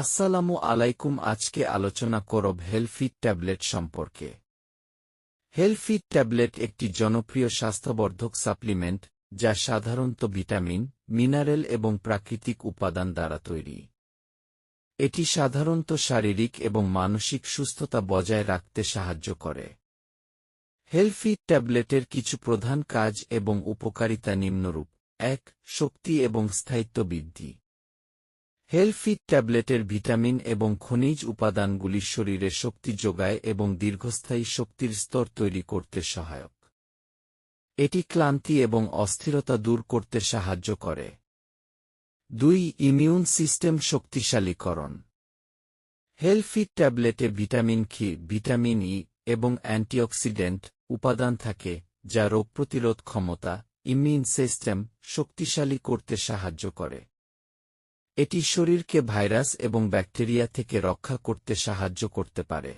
আসসালামু আলাইকুম, আজকে আলোচনা করব হেলফিট ট্যাবলেট সম্পর্কে। হেলফিট ট্যাবলেট একটি জনপ্রিয় স্বাস্থ্যবর্ধক সাপ্লিমেন্ট যা সাধারণত ভিটামিন, মিনারেল এবং প্রাকৃতিক উপাদান দ্বারা তৈরি। এটি সাধারণত শারীরিক এবং মানসিক সুস্থতা বজায় রাখতে সাহায্য করে। হেলফিট ট্যাবলেটের কিছু প্রধান কাজ এবং উপকারিতা নিম্নরূপ। এক, শক্তি এবং স্থায়িত্ব বৃদ্ধি। হেলফিট ট্যাবলেটের ভিটামিন এবং খনিজ উপাদানগুলি শরীরে শক্তি যোগায় এবং দীর্ঘস্থায়ী শক্তির স্তর তৈরি করতে সহায়ক। এটি ক্লান্তি এবং অস্থিরতা দূর করতে সাহায্য করে। দুই, ইমিউন সিস্টেম শক্তিশালীকরণ। হেলফিট ট্যাবলেটে ভিটামিন খি ভিটামিন ই এবং অ্যান্টিঅক্সিডেন্ট উপাদান থাকে যা রোগ প্রতিরোধ ক্ষমতা, ইমিউন সিস্টেম শক্তিশালী করতে সাহায্য করে। এটি শরীরকে ভাইরাস এবং ব্যাকটেরিয়া থেকে রক্ষা করতে সাহায্য করতে পারে।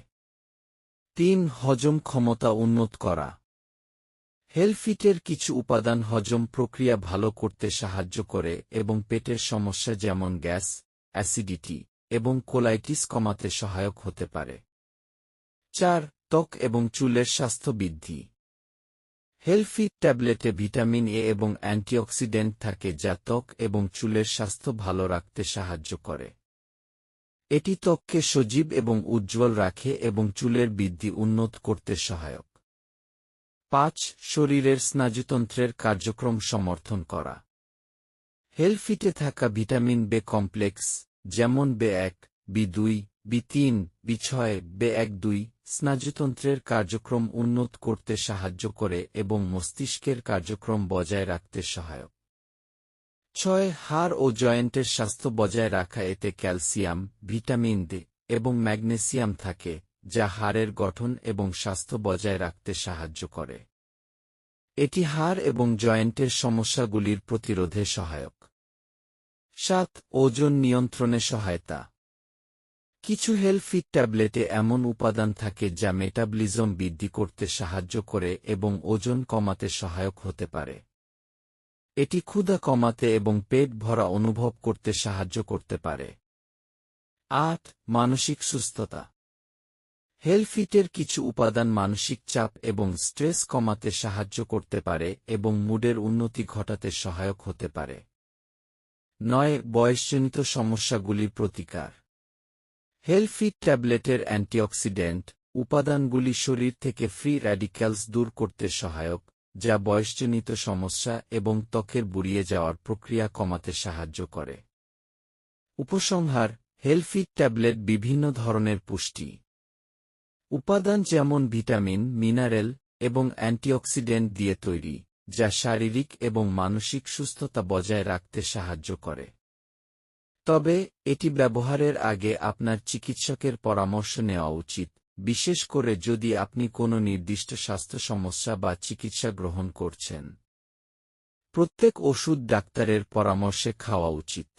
তিন, হজম ক্ষমতা উন্নত করা। হেলফিটের কিছু উপাদান হজম প্রক্রিয়া ভালো করতে সাহায্য করে এবং পেটের সমস্যা যেমন গ্যাস, অ্যাসিডিটি এবং কোলাইটিস কমাতে সহায়ক হতে পারে। চার, ত্বক এবং চুলের স্বাস্থ্য বৃদ্ধি। হেলফি ট্যাবলেটে ভিটামিন এ এবং অ্যান্টিঅক্সিডেন্ট থাকে যা ত্বক এবং চুলের স্বাস্থ্য ভালো রাখতে সাহায্য করে। এটি ত্বককে সজীব এবং উজ্জ্বল রাখে এবং চুলের বৃদ্ধি উন্নত করতে সহায়ক। পাঁচ, শরীরের স্নায়ুতন্ত্রের কার্যক্রম সমর্থন করা। হেলফিটে থাকা ভিটামিন বে কমপ্লেক্স, যেমন বে এক, বি দুই বি তিন বি ছয় বে এক দুই, স্নায়ুতন্ত্রের কার্যক্রম উন্নত করতে সাহায্য করে এবং মস্তিষ্কের কার্যক্রম বজায় রাখতে সহায়ক। ছয়, হাড় ও জয়েন্টের স্বাস্থ্য বজায় রাখা, এতে ক্যালসিয়াম, ভিটামিন ডি এবং ম্যাগনেসিয়াম থাকে, যা হাড়ের গঠন এবং স্বাস্থ্য বজায় রাখতে সাহায্য করে। এটি হাড় এবং জয়েন্টের সমস্যাগুলির প্রতিরোধে সহায়ক। সাত, ওজন নিয়ন্ত্রণে সহায়তা। কিছু হেলফিট ট্যাবলেটে এমন উপাদান থাকে যা মেটাবলিজম বৃদ্ধি করতে সাহায্য করে এবং ওজন কমাতে সহায়ক হতে পারে। এটি ক্ষুধা কমাতে এবং পেট ভরা অনুভব করতে সাহায্য করতে পারে। আট, মানসিক সুস্থতা। হেলফিটের কিছু উপাদান মানসিক চাপ এবং স্ট্রেস কমাতে সাহায্য করতে পারে এবং মুডের উন্নতি ঘটাতে সহায়ক হতে পারে। নয়, বয়সজনিত সমস্যাগুলির প্রতিকার। হেলফিট ট্যাবলেটের অ্যান্টিঅক্সিডেন্ট উপাদানগুলি শরীর থেকে ফ্রি র্যাডিক্যালস দূর করতে সহায়ক, যা বয়সজনিত সমস্যা এবং ত্বকের বুড়িয়ে যাওয়ার প্রক্রিয়া কমাতে সাহায্য করে। উপসংহার হেলফিট ট্যাবলেট বিভিন্ন ধরনের পুষ্টি। উপাদান যেমন ভিটামিন, মিনারেল এবং অ্যান্টিঅক্সিডেন্ট দিয়ে তৈরি, যা শারীরিক এবং মানসিক সুস্থতা বজায় রাখতে সাহায্য করে। তবে, এটি ব্যবহারের আগে আপনার চিকিৎসকের পরামর্শ নেওয়া উচিত, বিশেষ করে যদি আপনি কোনো নির্দিষ্ট স্বাস্থ্য সমস্যা বা চিকিৎসা গ্রহণ করছেন। প্রত্যেক ওষুধ ডাক্তারের পরামর্শে খাওয়া উচিত।